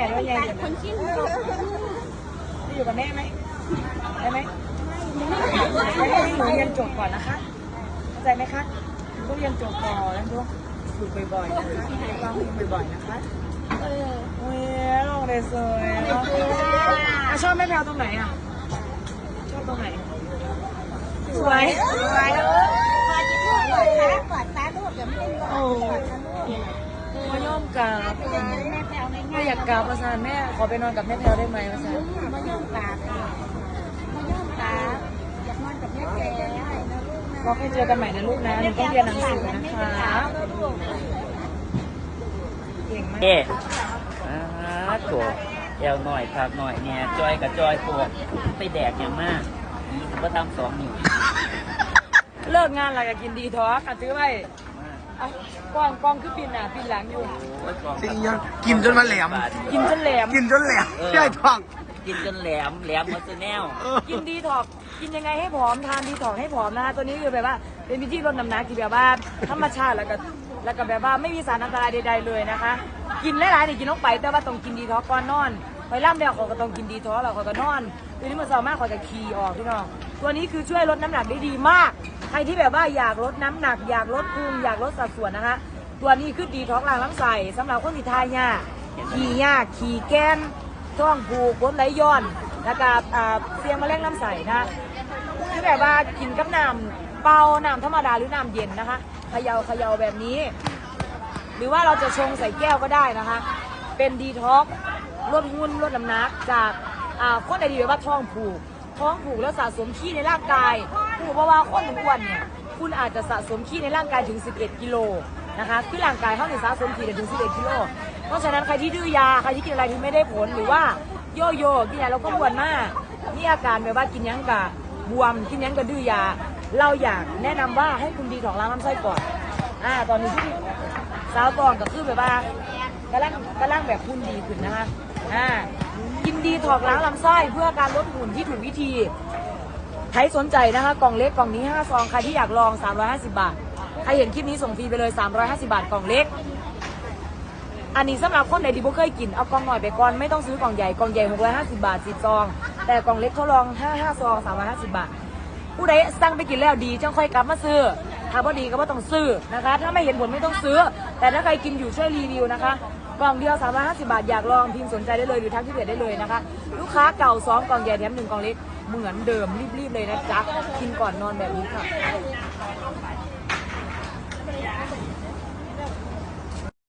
ม่ด้วยยายคนชิ้นอยู่กับแม่ไหมได้ไหมไม่ให้หนูเรียนจบก่อนนะคะเข้าใจไหมคะต้องเรียนจบก่อนแล้วต้องฝึกบ่อยๆนะคะร้องเพลงบ่อยๆนะคะเออเว้ยลองเลยสวยอะชอบแม่แพลวตรงไหนอะชอบตรงไหนสวยสวยเลยกอดตาลูกอย่าไม่เล่นโอ้มาย่อมกับ ม่อยากกลับมาซานแม่ขอไปนอนกับแม่แพลวได้ไหมมาซานมาย่อมตาค่ะมาย่อมตาอยากนอนกับแม่แกได้นะลูกนะเราค่อยเจอกันใหม่นะลูกนะหนูต้องเรียนหนังสือนะคะเก่งมากเอ๊ะอ่าตัวแอวหน่อยพักหน่อยเนี่ยจอยกับจอยปวดไปแดกอย่างมากก็ทำสองนิ้วเลิกงานอะไรก็กินดีท้อกันซื้อไว้ เอากล้องกล้องคือปินหน้าปินหลังอยู่โอ้ยกองจริงยังกินจนมาแหลม กินจนแหลม กินจนแหลมใช่ท้องกินจนแหลมแหลมมาซะแนวกินดีถอกกินยังไงให้ผอมทานดีถอกให้ผอมนะคะตัวนี้คือแบบว่า เป็นวิธีลดน้ำหนักที่แบบว่าธรรมชาติแล้วก็แล้วก็แบบว่าไม่มีสารอันตรายใดๆเลยนะคะ กินหลายๆนี่กินลงไปแต่ว่าต้องกินดีท็อกก่อนนอน ไปล่ำเดียวเขาก็ต้องกินดีท็อกแล้วเขาก็นอนตัวนี้มันสามารถเขาจะคีออกพี่น้องตัวนี้คือช่วยลดน้ำหนักได้ดีมาก ใครที่แบบว่าอยากลดน้ำหนัก อยากลดพุงอยากลดสัดส่วนนะคะตัวนี้คือดีท็อกล้างลำไส้สำหรับคนที่ทายยากขี่ยากขี่แกนท้องผูกกดไหลย้อนแล้วก็อ่าเสียงมะเร็งลำไส้นะคือแบบว่ากินกับน้ำเปล่าน้ำธรรมดาหรือน้ำเย็นนะคะเขยา่าเขย่าแบบนี้ หรือว่าเราจะชงใส่แก้วก็ได้นะคะ เป็นดีท็อกซ์ ลดหุ้นลดน้ำหนักจากอ่าคนใดดีแบบว่าท้องผูก ท้องผูกแล้วสะสมขี้ในร่างกายผูกเพราะว่าคนอ้วนเนี่ยคุณอาจจะสะสมขี้ในร่างกายถึง 11 กิโลนะคะคือร่างกายเขาเนี่ยสะสมขี้ได้ถึง 11 กิโล เพราะฉะนั้นใครที่ดื้อยาใครที่กินอะไรที่ไม่ได้ผลหรือว่าโยโย่กินยาแล้วก็อ้วนมากมีอาการแบบว่ากินยังกะบวมกินยังกะดื้อยา เราอยากแนะนำว่าให้คุณดีของล้างลำไส้ก่อนอ่าตอนนี้ที่สาวตองก็คือแบบว่ากำลังกำลังแบบหุ่นดีขึ้นนะคะ อ่ากินดีถอกล้างลำไส้เพื่อการลดหุ่นที่ถูกวิธี ใครสนใจนะคะ กล่องเล็กกล่องนี้5ซอง ใครที่อยากลอง 350 บาท ใครเห็นคลิปนี้ส่งฟรีไปเลย 350 บาทกล่องเล็ก อันนี้สำหรับคนไหนที่บ่เคยกิน เอากล่องหน่อยไปก่อน ไม่ต้องซื้อกล่องใหญ่ กล่องใหญ่ 650 บาท 10 ซอง แต่กล่องเล็กเขาลอง 5 5 ซอง 350 บาท ผู้ใดสั่งไปกินแล้วดีจังค่อยกลับมาซื้อถ้าบ่ดีก็บ่ต้องซื้อนะคะ ถ้าไม่เห็นผลไม่ต้องซื้อ แต่ถ้าใครกินอยู่ช่วยรีวิวนะคะ กล่องเดียว 350 บาท อยากลองพิมพ์สนใจได้เลยหรือทักที่เพจได้เลยนะคะ ลูกค้าเก่าสองกล่องใหญ่แถมหนึ่งกล่องเล็ก เหมือนเดิมรีบๆเลยนะจ๊ะ กินก่อนนอนแบบนี้ค่ะ